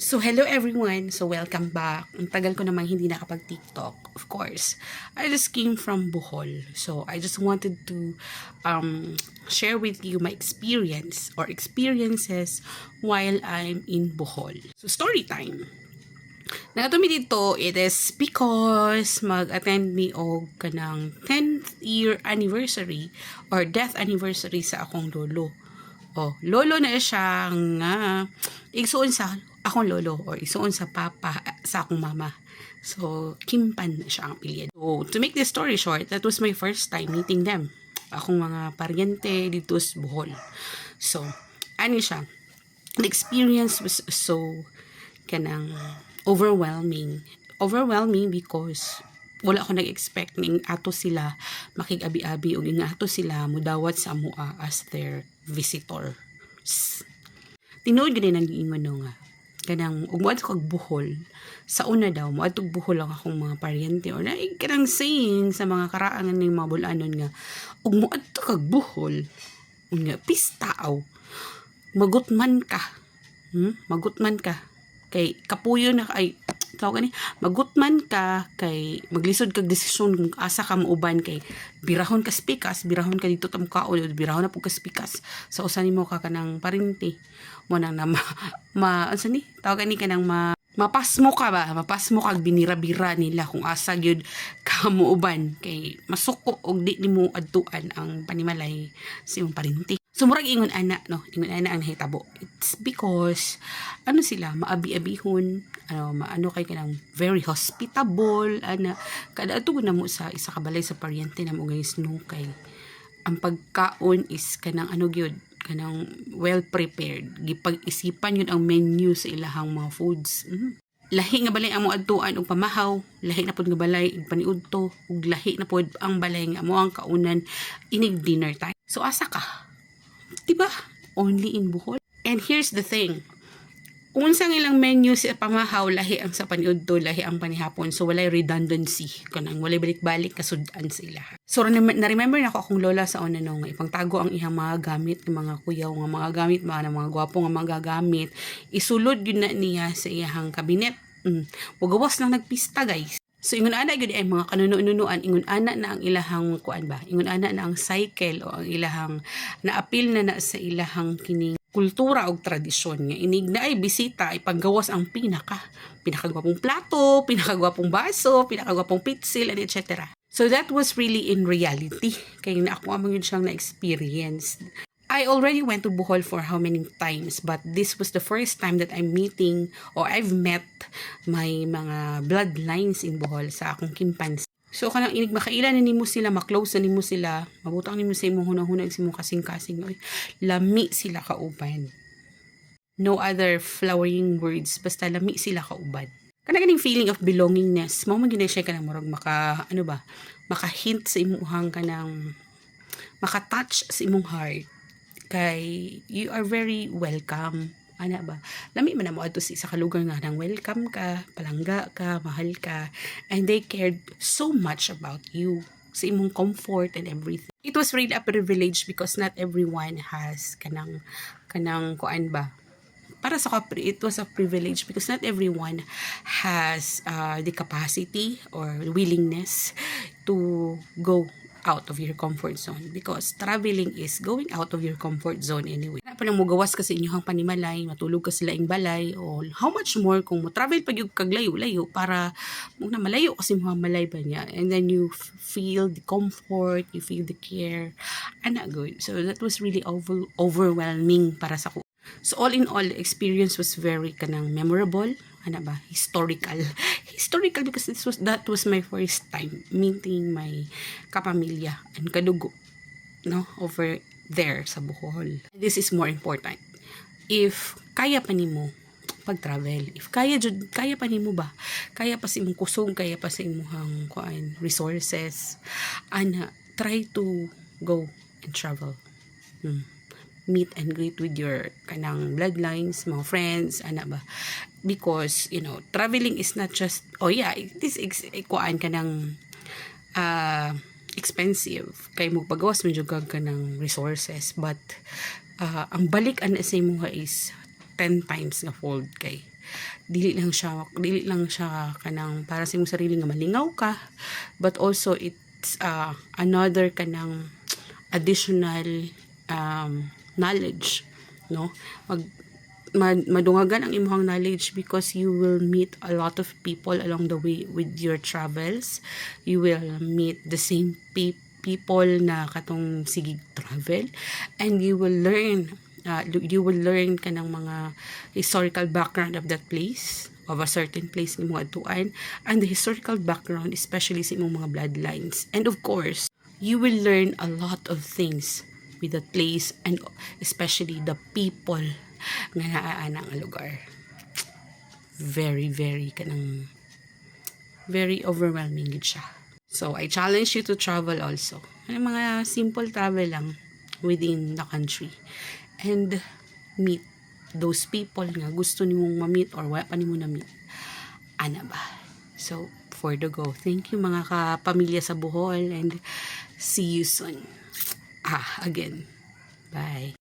So, hello everyone. So, welcome back. Ang tagal ko namang hindi nakapag-TikTok, of course. I just came from Bohol. So, I just wanted to um, share with you my experience or experiences while I'm in Bohol. So, story time. Nakatumi dito, it is because mag-attend mi og kanang 10th year anniversary or death anniversary sa akong lolo. Oh, lolo na siya nga igsuon sa akong lolo or igsuon sa papa sa akong mama. So, Kimpan na siya ang apelyido. So, to make this story short, that was my first time meeting them. Akong mga paryente dito sa Bohol. So, ano siya? The experience was so kanang overwhelming. Overwhelming because wala ako nag-expect ning ato sila makig-abi-abi o nga ato sila mudawat sa amua as their visitor. Tinuod gani nang giingon no nga kanang ug moadto kag buhol. Sa una daw moadto buhol ang akong mga paryente. Or na kanang saying sa mga karaangan ng mga bulanon nga ug moadto kag buhol. Nga pistaaw magutman ka. Hmm? magutman ka. Kay kapuyo na ay tawag ni magutman ka kay maglisod kag desisyon kung asa ka muuban kay birahon ka spikas birahon ka dito tam kaon birahon na pug ka spikas. Sa usa nimo ka kanang parinti. Mo nang na ma, ma unsa ni? Tawag ni kanang ma mapasmo ka ba? Mapasmo kag binira-bira nila kung asa gyud ka muuban kay masuko og di nimo adtuan ang panimalay sa imong parinti So, murag ingon ana, no? Ingon ana ang nahitabo. It's because, ano sila, maabi-abihon, ano, maano kay kanang very hospitable, ana, kada ato na mo sa isa kabalay sa paryente na mo guys, no, kay, ang pagkaon is kanang ano gyud kanang well prepared. Gipag-isipan yun ang menu sa ilahang mga foods. Mhm. Lahi nga balay amo adtuan og pamahaw, lahi na pud nga balay ug paniudto, ug lahi na pud ang balay nga amo ang kaunan inig dinner time. So asa ka? Diba? Only in Bohol. And here's the thing. Unsang ilang menu sa pamahaw, lahi ang sa paniudto, lahi ang panihapon. So, walay redundancy. Kanang walay balik-balik kasudan sa ila. So, na-remember na ako akong lola sa una nung ipangtago ang ihang mga gamit ng mga kuyaw nga mga gamit, mga, mga gwapo nga mga gamit. Isulod yun na niya sa iyang kabinet. Mm. Wagawas lang nagpista, guys. So ingon ana gyud ay mga kanuno-nunuan ingon ana na ang ilahang kuan ba? Ingon ana na ang cycle o ang ilahang naapil na na sa ilahang kining kultura o tradisyon nga inig na ay bisita ay paggawas ang pinaka pinakagwapong plato pinakagwapong baso pinakagwapong pitsil and etc. So that was really in reality. Kay na ako amang yun siyang na-experience I already went to Bohol for how many times, but this was the first time that I'm meeting or I've met my mga bloodlines in Bohol sa akong kimpans. So kanang inig makailan na nimo sila, maklose na nimo sila, mabutang nimo sa imong hunang-hunang sa imong kasing-kasing. Oy, lami sila kauban. No other flowering words, basta lami sila kauban. Kana ganing feeling of belongingness, mao man siya kanang murag maka ano ba, maka-hint sa imong kanang maka-touch sa imong heart kay you are very welcome. Ana ba? Lami man mo adto sa isa ka lugar nga nang welcome ka palangga ka mahal ka and they cared so much about you sa imong comfort and everything. It was really a privilege because not everyone has kanang kanang kuan ba? Para sa kapri, it was a privilege because not everyone has uh, the capacity or willingness to go out of your comfort zone because traveling is going out of your comfort zone anyway. Na pa nang mugawas ka sa inyong panimalay, matulog ka sila ing balay o how much more kung mo travel pag yung kaglayo-layo para muna malayo kasi mga malay ba niya and then you feel the comfort, you feel the care. Ana good. So that was really over overwhelming para sa ko. So all in all, the experience was very kanang memorable ano ba, historical. Historical because this was, that was my first time meeting my kapamilya and kadugo, no, over there sa Bohol. This is more important. If kaya pa nimo pag-travel. If kaya kaya pa nimo ba? Kaya pa sa imong kusog, kaya pa sa imong kuan resources. Ana, try to go and travel. Hmm meet and greet with your kanang bloodlines, mga friends, ana ba? Because, you know, traveling is not just, oh yeah, it is ex- kuan ka ng uh, expensive. Kay mo pagawas medyo ka ng resources. But, uh, ang balik ana sa imo is 10 times nga fold kay dili lang siya dili lang siya kanang para sa imong sarili nga malingaw ka but also it's uh, another kanang additional um, knowledge no? Mag mad- madungagan ang imong knowledge because you will meet a lot of people along the way with your travels. You will meet the same pe- people na katong sigig travel. And you will learn uh, you will learn kanang mga historical background of that place of a certain place ni mga atuan and the historical background especially sa imong mga bloodlines. And of course you will learn a lot of things with that place and especially the people nga naa nga lugar. Very very kanang very overwhelming gid siya. So I challenge you to travel also. Ano, mga simple travel lang within the country and meet those people nga gusto nimong ma-meet or wala pa nimo na-meet. Ana ba? So for the go. Thank you mga kapamilya sa Bohol and see you soon ah again. Bye